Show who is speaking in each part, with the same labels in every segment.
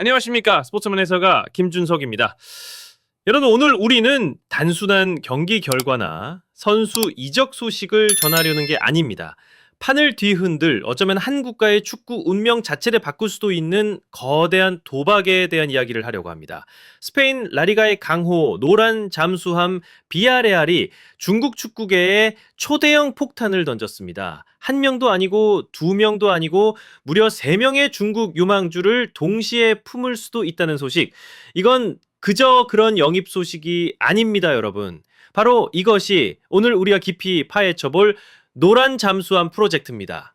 Speaker 1: 안녕하십니까 스포츠맨 해설가 김준석입니다. 여러분 오늘 우리는 단순한 경기 결과나 선수 이적 소식을 전하려는 게 아닙니다. 판을 뒤흔들 어쩌면 한 국가의 축구 운명 자체를 바꿀 수도 있는 거대한 도박에 대한 이야기를 하려고 합니다. 스페인 라리가의 강호 노란 잠수함 비아레알이 중국 축구계에 초대형 폭탄을 던졌습니다. 한 명도 아니고 두 명도 아니고 무려 세 명의 중국 유망주를 동시에 품을 수도 있다는 소식. 이건 그저 그런 영입 소식이 아닙니다, 여러분. 바로 이것이 오늘 우리가 깊이 파헤쳐 볼 노란 잠수함 프로젝트입니다.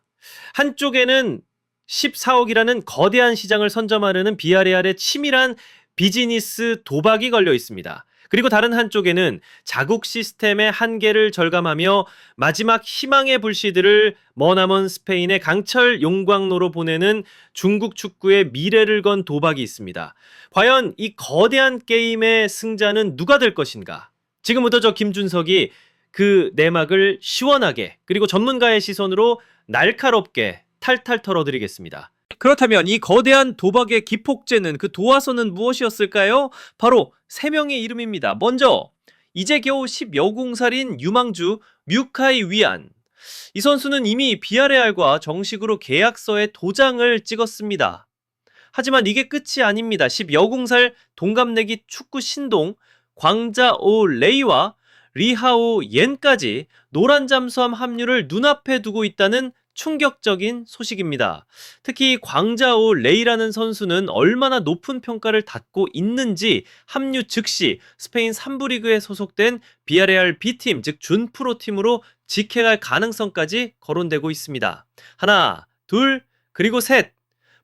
Speaker 1: 한쪽에는 14억이라는 거대한 시장을 선점하려는 비아레알의 치밀한 비즈니스 도박이 걸려 있습니다. 그리고 다른 한쪽에는 자국 시스템의 한계를 절감하며 마지막 희망의 불씨들을 머나먼 스페인의 강철 용광로로 보내는 중국 축구의 미래를 건 도박이 있습니다. 과연 이 거대한 게임의 승자는 누가 될 것인가? 지금부터 저 김준석이 그 내막을 시원하게 그리고 전문가의 시선으로 날카롭게 탈탈 털어드리겠습니다. 그렇다면 이 거대한 도박의 기폭제는 그 도화선은 무엇이었을까요? 바로 세 명의 이름입니다. 먼저 이제 겨우 10여 공살인 유망주 뮤카이 위안. 이 선수는 이미 비아레알과 정식으로 계약서에 도장을 찍었습니다. 하지만 이게 끝이 아닙니다. 10여 공살 동갑내기 축구 신동 광자오 레이와 리하오 옌까지 노란 잠수함 합류를 눈앞에 두고 있다는 충격적인 소식입니다. 특히 광자오 레이라는 선수는 얼마나 높은 평가를 받고 있는지 합류 즉시 스페인 3부 리그에 소속된 비아레알 B팀 즉 준프로 팀으로 직행할 가능성까지 거론되고 있습니다. 하나, 둘, 그리고 셋.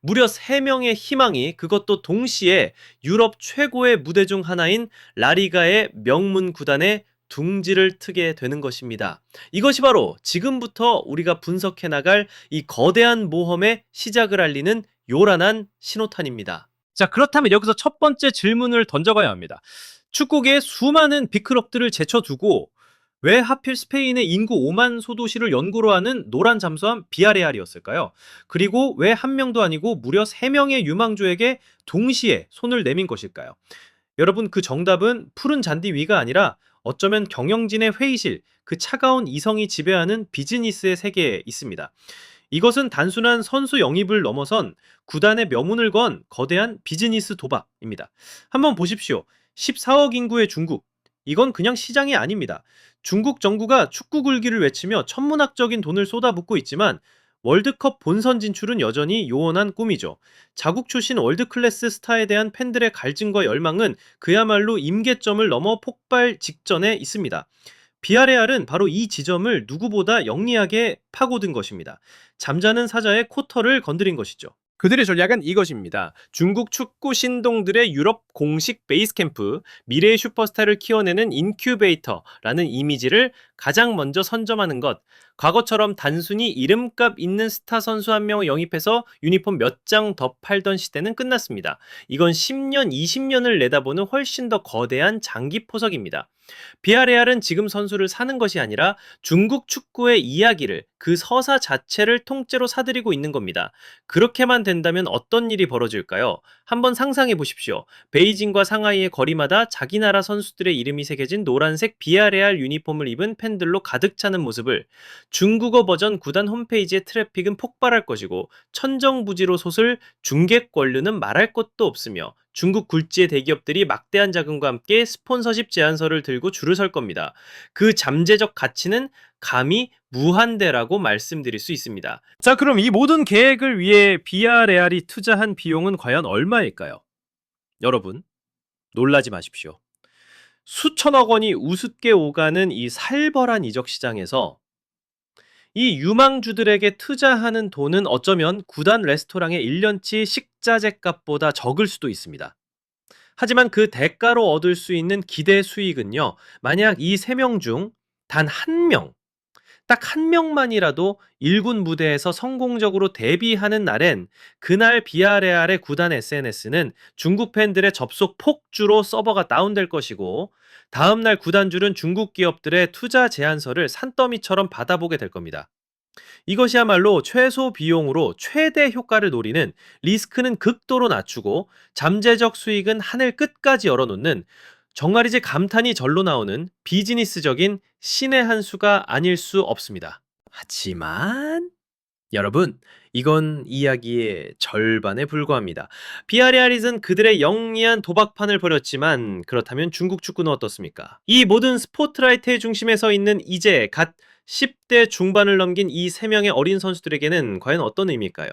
Speaker 1: 무려 3명의 희망이 그것도 동시에 유럽 최고의 무대 중 하나인 라리가의 명문 구단에 둥지를 트게 되는 것입니다. 이것이 바로 지금부터 우리가 분석해 나갈 이 거대한 모험의 시작을 알리는 요란한 신호탄입니다. 자, 그렇다면 여기서 첫 번째 질문을 던져가야 합니다. 축구계의 수많은 빅클럽들을 제쳐두고 왜 하필 스페인의 인구 5만 소도시를 연고로 하는 노란 잠수함 비아레알이었을까요? 그리고 왜 한 명도 아니고 무려 3명의 유망주에게 동시에 손을 내민 것일까요? 여러분 그 정답은 푸른 잔디 위가 아니라 어쩌면 경영진의 회의실, 그 차가운 이성이 지배하는 비즈니스의 세계에 있습니다. 이것은 단순한 선수 영입을 넘어선 구단의 명운을 건 거대한 비즈니스 도박입니다. 한번 보십시오. 14억 인구의 중국. 이건 그냥 시장이 아닙니다. 중국 정부가 축구 굴기를 외치며 천문학적인 돈을 쏟아붓고 있지만 월드컵 본선 진출은 여전히 요원한 꿈이죠. 자국 출신 월드클래스 스타에 대한 팬들의 갈증과 열망은 그야말로 임계점을 넘어 폭발 직전에 있습니다. 비아레알은 바로 이 지점을 누구보다 영리하게 파고든 것입니다. 잠자는 사자의 코터를 건드린 것이죠. 그들의 전략은 이것입니다. 중국 축구 신동들의 유럽 공식 베이스 캠프, 미래의 슈퍼스타를 키워내는 인큐베이터라는 이미지를 가장 먼저 선점하는 것. 과거처럼 단순히 이름값 있는 스타 선수 한 명을 영입해서 유니폼 몇 장 더 팔던 시대는 끝났습니다. 이건 10년, 20년을 내다보는 훨씬 더 거대한 장기 포석입니다. 비아레알은 지금 선수를 사는 것이 아니라 중국 축구의 이야기를 그 서사 자체를 통째로 사들이고 있는 겁니다. 그렇게만 된다면 어떤 일이 벌어질까요? 한번 상상해 보십시오. 베이징과 상하이의 거리마다 자기 나라 선수들의 이름이 새겨진 노란색 비아레알 유니폼을 입은 팬들로 가득 차는 모습을 중국어 버전 구단 홈페이지의 트래픽은 폭발할 것이고 천정부지로 솟을 중계 권료는 말할 것도 없으며 중국 굴지의 대기업들이 막대한 자금과 함께 스폰서십 제안서를 들고 줄을 설 겁니다. 그 잠재적 가치는 감히 무한대라고 말씀드릴 수 있습니다. 자, 그럼 이 모든 계획을 위해 비아레알이 투자한 비용은 과연 얼마일까요? 여러분, 놀라지 마십시오. 수천억 원이 우습게 오가는 이 살벌한 이적 시장에서 이 유망주들에게 투자하는 돈은 어쩌면 구단 레스토랑의 1년치 식자재 값보다 적을 수도 있습니다. 하지만 그 대가로 얻을 수 있는 기대 수익은요, 만약 이 세 명 중 단 한 명, 딱 한 명만이라도 1군 무대에서 성공적으로 데뷔하는 날엔 그날 비아레알의 구단 SNS는 중국 팬들의 접속 폭주로 서버가 다운될 것이고 다음날 구단주는 중국 기업들의 투자 제안서를 산더미처럼 받아보게 될 겁니다. 이것이야말로 최소 비용으로 최대 효과를 노리는 리스크는 극도로 낮추고 잠재적 수익은 하늘 끝까지 열어놓는 정말이지 감탄이 절로 나오는 비즈니스적인 신의 한 수가 아닐 수 없습니다. 하지만 여러분, 이건 이야기의 절반에 불과합니다. 비아레알잇은 그들의 영리한 도박판을 벌였지만 그렇다면 중국 축구는 어떻습니까? 이 모든 스포트라이트의 중심에 서 있는 이제 갓 10대 중반을 넘긴 이세 명의 어린 선수들에게는 과연 어떤 의미일까요?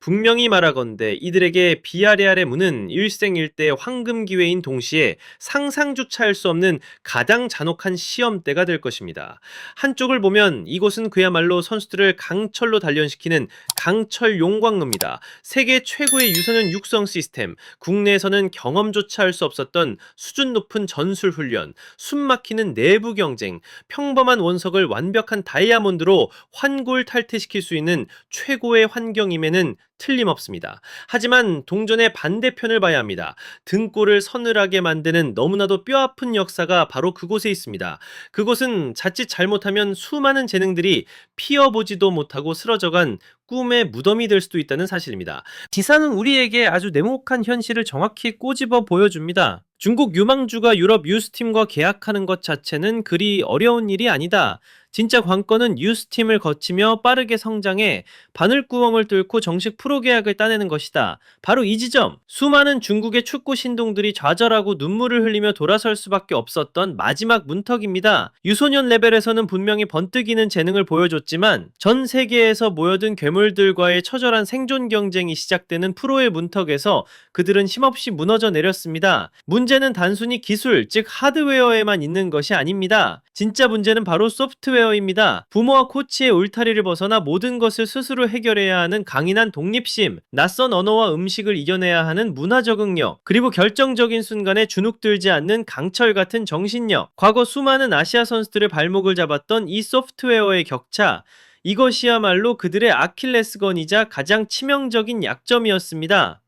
Speaker 1: 분명히 말하건대 이들에게 비아레알의 문은 일생일대의 황금 기회인 동시에 상상조차 할 수 없는 가장 잔혹한 시험대가 될 것입니다. 한쪽을 보면 이곳은 그야말로 선수들을 강철로 단련시키는 강철 용광로입니다. 세계 최고의 유소년 육성 시스템, 국내에서는 경험조차 할 수 없었던 수준 높은 전술 훈련, 숨막히는 내부 경쟁, 평범한 원석을 완벽한 다이아몬드로 환골 탈퇴시킬 수 있는 최고의 환경임에는 틀림없습니다. 하지만 동전의 반대편을 봐야 합니다. 등골을 서늘하게 만드는 너무나도 뼈아픈 역사가 바로 그곳에 있습니다. 그곳은 자칫 잘못하면 수많은 재능들이 피어보지도 못하고 쓰러져간 꿈의 무덤이 될 수도 있다는 사실입니다. 기사는 우리에게 아주 냉혹한 현실을 정확히 꼬집어 보여줍니다. 중국 유망주가 유럽 유스팀과 계약하는 것 자체는 그리 어려운 일이 아니다. 진짜 관건은 유스팀을 거치며 빠르게 성장해 바늘구멍을 뚫고 정식 프로 계약을 따내는 것이다. 바로 이 지점. 수많은 중국의 축구 신동들이 좌절하고 눈물을 흘리며 돌아설 수밖에 없었던 마지막 문턱입니다. 유소년 레벨에서는 분명히 번뜩이는 재능을 보여줬지만 전 세계에서 모여든 괴물들과의 처절한 생존 경쟁이 시작되는 프로의 문턱에서 그들은 힘없이 무너져 내렸습니다. 문제는 단순히 기술, 즉 하드웨어에만 있는 것이 아닙니다. 진짜 문제는 바로 소프트웨어 입니다. 부모와 코치의 울타리를 벗어나 모든 것을 스스로 해결해야 하는 강인한 독립심, 낯선 언어와 음식을 이겨내야 하는 문화 적응력, 그리고 결정적인 순간에 주눅들지 않는 강철 같은 정신력. 과거 수많은 아시아 선수들의 발목을 잡았던 이 소프트웨어의 격차, 이것이야말로 그들의 아킬레스건이자 가장 치명적인 약점이었습니다.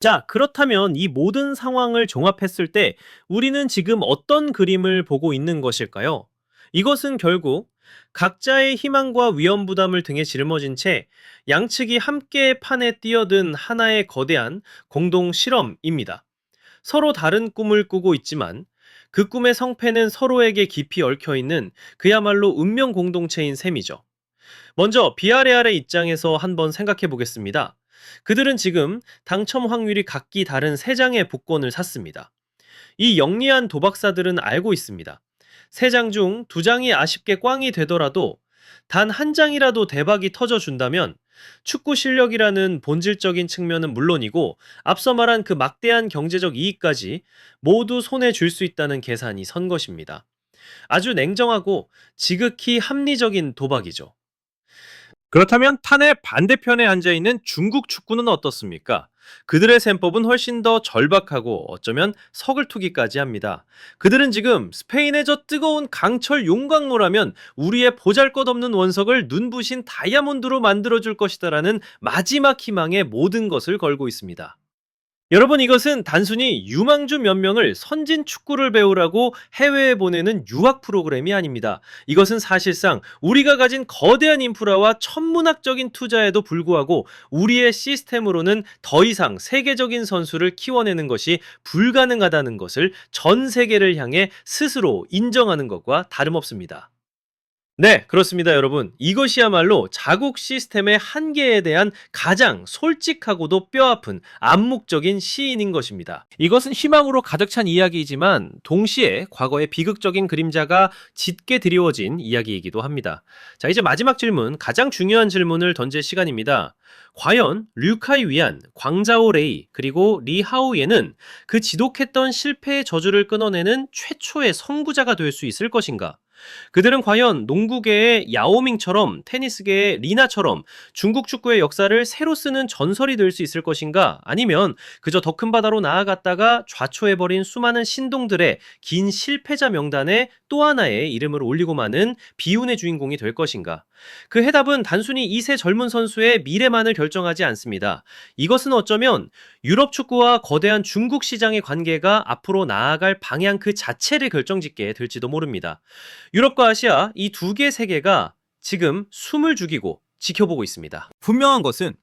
Speaker 1: 자, 그렇다면 이 모든 상황을 종합했을 때 우리는 지금 어떤 그림을 보고 있는 것일까요? 이것은 결국 각자의 희망과 위험 부담을 등에 짊어진 채 양측이 함께 판에 뛰어든 하나의 거대한 공동 실험입니다. 서로 다른 꿈을 꾸고 있지만 그 꿈의 성패는 서로에게 깊이 얽혀 있는 그야말로 운명 공동체인 셈이죠. 먼저 비아레알의 입장에서 한번 생각해 보겠습니다. 그들은 지금 당첨 확률이 각기 다른 3장의 복권을 샀습니다. 이 영리한 도박사들은 알고 있습니다. 3장 중 2장이 아쉽게 꽝이 되더라도 단 한 장이라도 대박이 터져준다면 축구 실력이라는 본질적인 측면은 물론이고 앞서 말한 그 막대한 경제적 이익까지 모두 손에 줄 수 있다는 계산이 선 것입니다. 아주 냉정하고 지극히 합리적인 도박이죠. 그렇다면 탄의 반대편에 앉아 있는 중국 축구는 어떻습니까? 그들의 셈법은 훨씬 더 절박하고 어쩌면 서글투기까지 합니다. 그들은 지금 스페인의 저 뜨거운 강철 용광로라면 우리의 보잘것없는 원석을 눈부신 다이아몬드로 만들어줄 것이다라는 마지막 희망에 모든 것을 걸고 있습니다. 여러분 이것은 단순히 유망주 몇 명을 선진 축구를 배우라고 해외에 보내는 유학 프로그램이 아닙니다. 이것은 사실상 우리가 가진 거대한 인프라와 천문학적인 투자에도 불구하고 우리의 시스템으로는 더 이상 세계적인 선수를 키워내는 것이 불가능하다는 것을 전 세계를 향해 스스로 인정하는 것과 다름없습니다. 네, 그렇습니다, 여러분. 이것이야말로 자국 시스템의 한계에 대한 가장 솔직하고도 뼈아픈 암묵적인 시인인 것입니다. 이것은 희망으로 가득 찬 이야기이지만 동시에 과거의 비극적인 그림자가 짙게 드리워진 이야기이기도 합니다. 자, 이제 마지막 질문, 가장 중요한 질문을 던질 시간입니다. 과연 류카이 위안, 광자오 레이, 그리고 리하오예는 그 지독했던 실패의 저주를 끊어내는 최초의 선구자가 될 수 있을 것인가? 그들은 과연 농구계의 야오밍처럼 테니스계의 리나처럼 중국 축구의 역사를 새로 쓰는 전설이 될 수 있을 것인가? 아니면 그저 더 큰 바다로 나아갔다가 좌초해버린 수많은 신동들의 긴 실패자 명단에 또 하나의 이름을 올리고 마는 비운의 주인공이 될 것인가? 그 해답은 단순히 이세 젊은 선수의 미래만을 결정하지 않습니다. 이것은 어쩌면 유럽 축구와 거대한 중국 시장의 관계가 앞으로 나아갈 방향 그 자체를 결정짓게 될지도 모릅니다. 유럽과 아시아 이 두 개 세계가 지금 숨을 죽이고 지켜보고 있습니다.
Speaker 2: 분명한 것은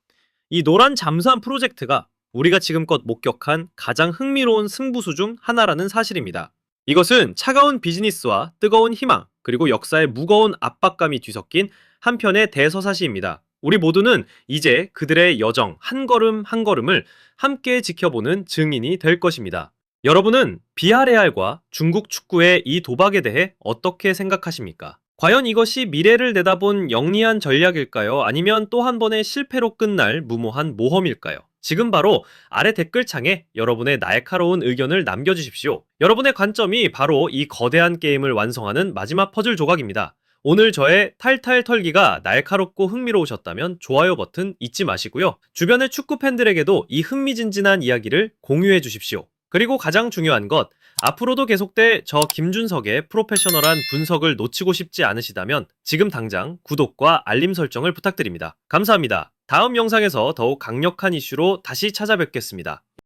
Speaker 2: 이 노란 잠수함 프로젝트가
Speaker 1: 우리가 지금껏 목격한 가장 흥미로운 승부수 중 하나라는 사실입니다. 이것은 차가운 비즈니스와 뜨거운 희망, 그리고 역사의 무거운 압박감이 뒤섞인 한편의 대서사시입니다. 우리 모두는 이제 그들의 여정 한 걸음 한 걸음을 함께 지켜보는 증인이 될 것입니다. 여러분은 비아레알과 중국 축구의 이 도박에 대해 어떻게 생각하십니까? 과연 이것이 미래를 내다본 영리한 전략일까요? 아니면 또 한 번의 실패로 끝날 무모한 모험일까요? 지금 바로 아래 댓글창에 여러분의 날카로운 의견을 남겨주십시오. 여러분의 관점이 바로 이 거대한 게임을 완성하는 마지막 퍼즐 조각입니다. 오늘 저의 탈탈 털기가 날카롭고 흥미로우셨다면 좋아요 버튼 잊지 마시고요. 주변의 축구 팬들에게도 이 흥미진진한 이야기를 공유해 주십시오. 그리고 가장 중요한 것, 앞으로도 계속될 저 김준석의 프로페셔널한 분석을 놓치고 싶지 않으시다면 지금 당장 구독과 알림 설정을 부탁드립니다. 감사합니다. 다음 영상에서 더욱 강력한 이슈로 다시 찾아뵙겠습니다.